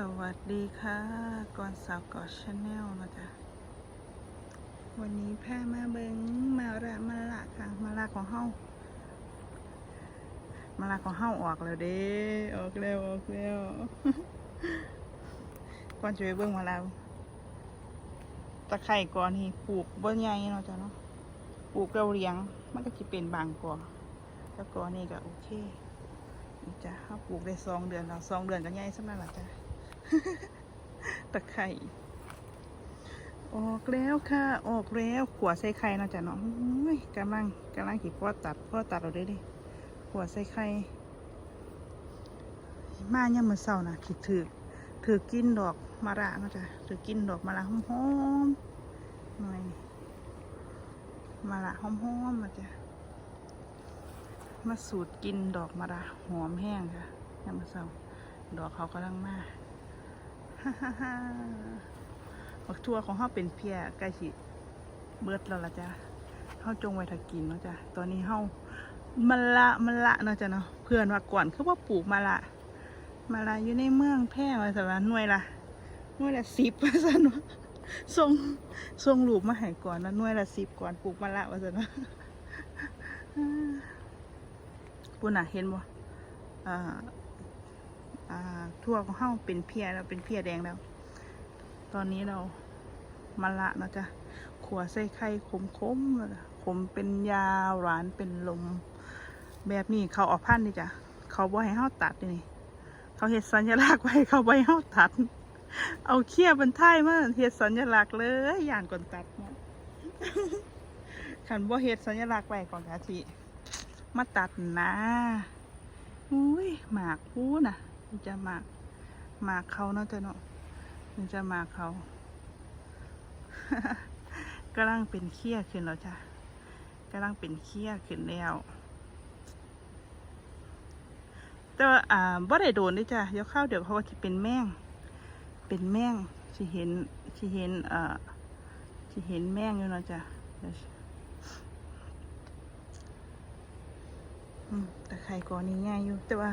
สวัสดีค่ะก่อนสาวกอชาแนลนะจ๊ะวันนี้แพร่มาเบิงมาละมาละค่ะ มาละของเฮามาละของเฮาออกแล้วเด้ออกแล้วออกแล้วก่อนจะไปเบิ่งมาแล้วตะไคร่ก่อนนี่ปลูกบ่ใหญ่เนาะจ้ะเนาะปลูกเราเลี้ยง มันก็จะเป็นบางก่อแล้วก่อนนี่ก็โอเคจ้ะเขาปลูกได้สองเดือนแล้วสองเดือนก็ใหญ่สำนักละจ้ะ ตะไคร่ออกแล้วค่ะ ออกแล้วขวดใส่ไข่นาะจ้ะเนาะกำลังกำลังขีพ่อตัดพ่อตัดเราได้ดิขวดใส่ไข่มาเนี่ยามมือเศร้านะคิดถือถือกินดอกมะระนาะจ้ะถือกินดอกมะระหอมๆหน่อยมะระหอมๆมาจ้ะมาสูตรกินดอกมะระหอมแห้งค่ะเนี่ยามมือเศร้าดอกเขากำลังมาฮ่าฮ่าฮ่า บักทั่วของเขาเป็นเพียใกล้สิเบิดแล้วล่ะจ้ะเขาจงไว้ถ้ากินเนาะจ้ะตอนนี้เขามันละมันละเนาะจ้ะเนาะเพื่อนว่าก่อนคือว่าปลูกมาละมาละอยู่ในเมืองแพร่มาสำหรับหน่วยละหน่วยละสิบว่าสันวะส่งส่งรูปมาให้ก่อนนะหน่วยละสิบก่อนปลูกมาละว่าสันวะปุ่นน่ะเห็นบ่อ่อ่า ทั่วของเฮาเป็นเพียแล้วเป็นเพียแดงแล้ว ตอนนี้เรามาละเนาจะขัวใส่ไข่ขมๆมขมเป็นยาวหวานเป็นลม แบบนี้เขาออกพันนี่จ้ะเขาบ่ให้เฮาตัดนี่เขาเฮ็ดสัญลักษณ์ไว้เขาบ่ให้เฮาตัด เอาเขี้ยเป็นท้ายมาเฮ็ดสัญลักษณ์เลยย่านก่อนตัดเนาะขันบ่เฮ็ดสัญลักษณ์ไว้ก่อนกะทิมาตัดนะอุ้ยหมากพูน่ะ มันจะหมากหมากเขาเนาะจ้ะเนาะมันจะหมากเขากำลังเป็นเขี้ยขึ้นแล้วจ้ะกำลังเป็นเขี้ยขึ้นแล้วแต่ว่าอ่าบ่ได้โดนด้จ้ะเดี๋ยวข้าวเดี๋ยวเขาว่าจะเป็นแมงเป็นแมงสิเห็นสิเห็นเอ่อสิเห็นแมงอยู่เนาะจ้ะแต่ไข่ก่อนนี้ง่ายอยู่แต่ว่า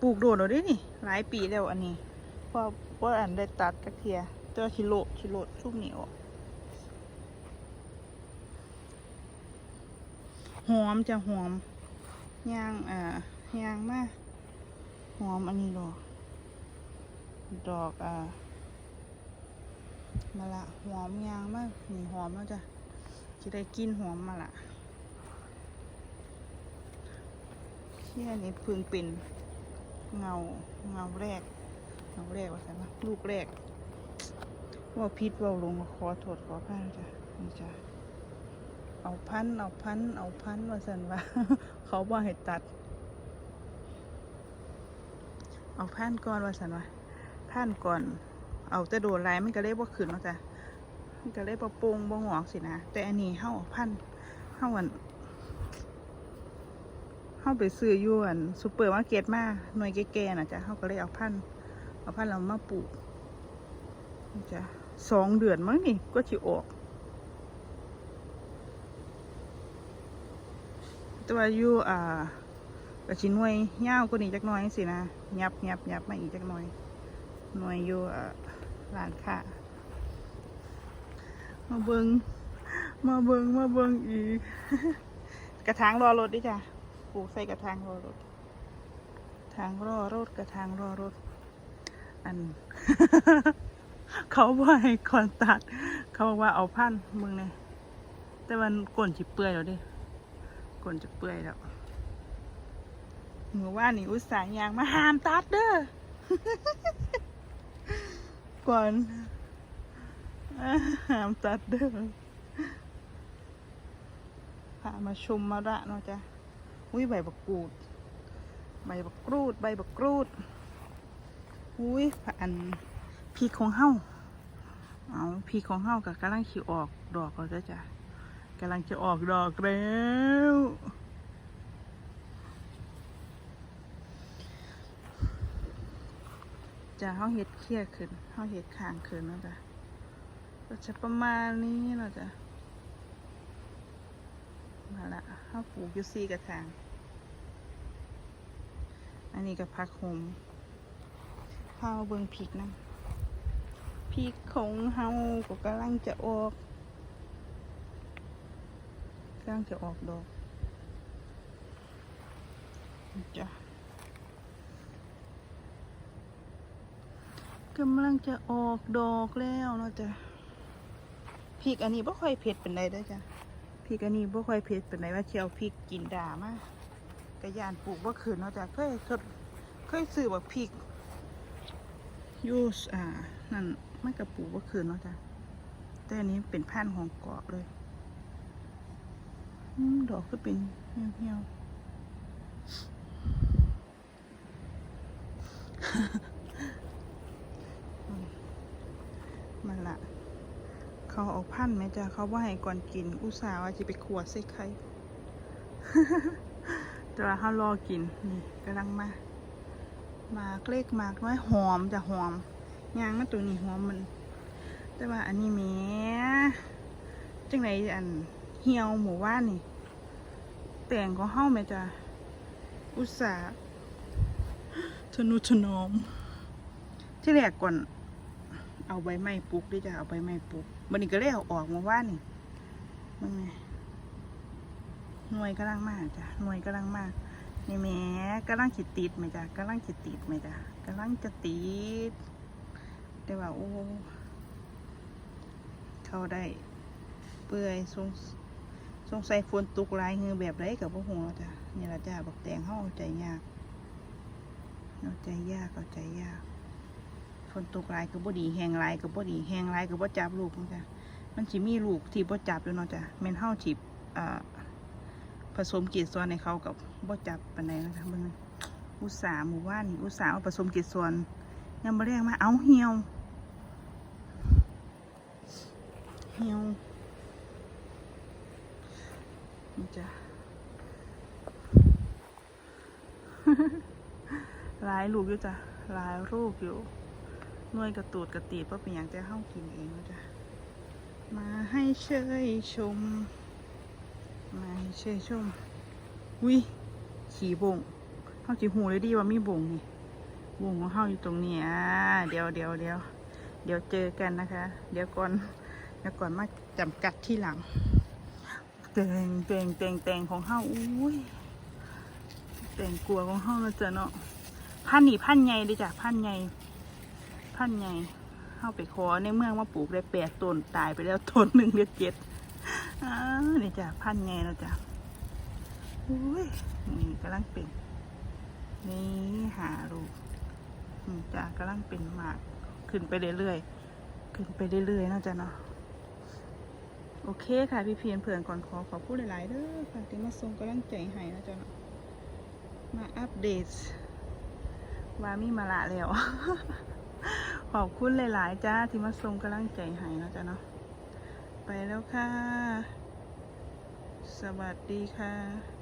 ปลูกโดดเราได้นี่ หลายปีแล้วอันนี้เพราะว่าอันได้ตัดกระเทียตัวชิโลชิโลชุบเหนียวหอมจะหอมย่างอ่าย่างมากหอมอันนี้ดอก ดอกอ่ามาละหอมย่างมากนี่หอมแล้วจ้ะจะได้กินหอมมาละเที่ยนี้พึ่งเป็น เงาเงาแรกเงาแรกว่าไงวะลูกแรกว่าพิษว่าลงขอโทษขอพายจ้ะนี่จ้ะเอาพันเอาพันเอาพันว่าสันว่าเขาบอกให้ตัด เอาพันก่อนว่าสันว่าพันก่อน เอาแต่โดนลายมันก็เลยบ่าขึ้นเนาจ้ะมันก็เลยบ่โปงบ่หงอกสินะแต่อันนี้เฮาเอาพันเฮาอัน เข้าไปซื้อยวนซูเปอร์มาร์เก็ตมาหน่วยแก่ๆนะจ๊ะเขาก็เลยเอาพันเอาพันเรามาปลูกนะจ้ะสองเดือนมั้งนี่ก็จะออกต่ว่าอยู่อ่ากระชิหน่วยยากว่านี้จักหน่อยสินะยับยับยับมาอีกจักหน่อยหน่วยอยู่อ่าร้านค้ามาเบิงมาเบิงมาเบิงอีก กระถางรอรถดิจ้ะ ลูกใส่กระถางรอรถทางรอรถกระถางรอรถ อัน เขาบอกให้ก่อนตัด เขาบอกว่าเอาพันมึงเนี่ยแต่มันก้นจิเปื่อยแล้วดิก้นจะเปื่อยแล้วเมื่อว่านี่อุตส่าห์ยางมาหามตัดเด้อก่อนหามตัดเด้อพามาชมมาระเนาะจ้ะ อุ้ยใบบักกรูด ใบบักกรูด ใบบักกรูด อุ้ยอันพีของเฮาเอาพีของเฮากับกำลังขีออกดอกแล้วจ้ะกำลังจะออกดอกแล้วจะเฮาเห็ดเครียดขึ้นเฮาเห็ดขางขึ้นแล้วจ้ะก็จะประมาณนี้เนาจะมาละเฮาปลูกอยู่ซี่กระถาง อันนี้ก็พักโฮมพามาเบิงพริกนะพริกของเฮาก็กำลังจะออกกำลังจะออกดอกจ้ะกำลังจะออกดอกแล้วเนาะจ้ะพริกอันนี้บ่ค่อยเผ็ดเป็นไรเด้จ้ะพริกอันนี้บ่ค่อยเผ็ดเป็นไรว่าเชียวพริกกินด่ามาก กระยานปลูกบ่คืนเนาะจ้ะเคยทดเคยซื้อบักพริกยูสอ่านั่นไม่กระปูว่าคืนเนาะจ้ะแต่อันนี้เป็นพันธุ์ของเกาะเลยอดอกก็เป็นเหี่ยวเหี่ยวๆอืมมันละ เขาเอาพันไหมจ้ะเขาว่าให้ก่อนกิน อุตส่าห์ว่าจะไปขวดใส่ไข่ แต่ว่าเขารอกินนี่กำลังมาหมากเล็กหมากน้อยหอมจะหอมยางมันตัวนี้หอมมัน แต่ว่าอันนี้แม่จังไหนอันเหี่ยวหมูว่านนี่ แต่งของเฮาแม่จะอุตส่าห์ทนุถนอม ที่แรกก่อน เอาใบไม้ปลูกด้วยจ้ะเอาใบไม้ปลูกมันนี้ก็เลยเอาออกมาว่านนี่มันไง หน่วยกำลังมากจ้ะหน่วยกำลังมากนี่แม่กำลังจิตติดไหมจ้ะกำลังจิตติดไหมจ้ะกำลังจะติดแต่ว่าโอ้เขาได้เปื่อยสงสงสัยฝนตกลายเงือแบบไรกับพวกหัวจ้ะนี่ละจ้ะบักแตงเฮาเอาใจยากเอาใจยากเอาใจยากฝนตกลายก็บ่ดีแหงลายก็บ่ดีแหงลายก็บ่จับลูกนะจ้ะมันสิมีลูกที่บ่จับอยู่เนาะจ้ะแม่นเฮาสิอ่า ผสมเกสรในเขากับบ่จับปานใดนะคะเบิ่งนะอุตสาห์หมู่บ้านอุตสาห์ผสมเกสรยังบ่แรงมาเอาเหี่ยวเหี่ยวนี่จ้ะหลายลูกอยู่จ้ะหลายลูกอยู่น่วยกระตูดกระตีบว่าเป็นอย่างแต่เฮากินเองเนาะจ้ะมาให้เชยชม เชยชมวิขี่บงเขาจีหูเลยดีว่ามีบงนี่บงของเขาอยู่ตรงนี้ยเดี๋ยวเดี๋ยวเดี๋ยวเดี๋ยวเจอกันนะคะ เดี๋ยวก่อนเดี๋ยวก่อนมาจำกัดที่หลังเตงเตงเตงเตงของเขาอุ้ยเตงกลัวของเขาแล้วจ้ะเนาะพันหนีพันใหญ่เลยจ้ะพันใหญ่พันใหญ่เข้าไปขอในเมืองมาปลูกได้แปดต้นตายไปแล้วต้นหนึ่งเดือเจ็ด อ่านี่จ้ะพันไงแล้วจ้ะอุ้ยนี่กำลังเป็น นี่หาลูกนี่จ้ะกำลังเป็นหมาก ขึ้นไปเรื่อยๆ ขึ้นไปเรื่อยๆนะจ้ะเนาะ โอเคค่ะพี่เพียนเผื่อนก่อนขอขอพูดหลายๆเด้อค่ะที่มาส่งกำลังใจให้นะจ๊ะเนาะ มาอัปเดตว่ามีมาละแล้ว ขอบคุณหลายๆจ้าที่มาส่งกำลังใจให้นะจ๊ะเนาะ ไปแล้วค่ะ สวัสดีค่ะ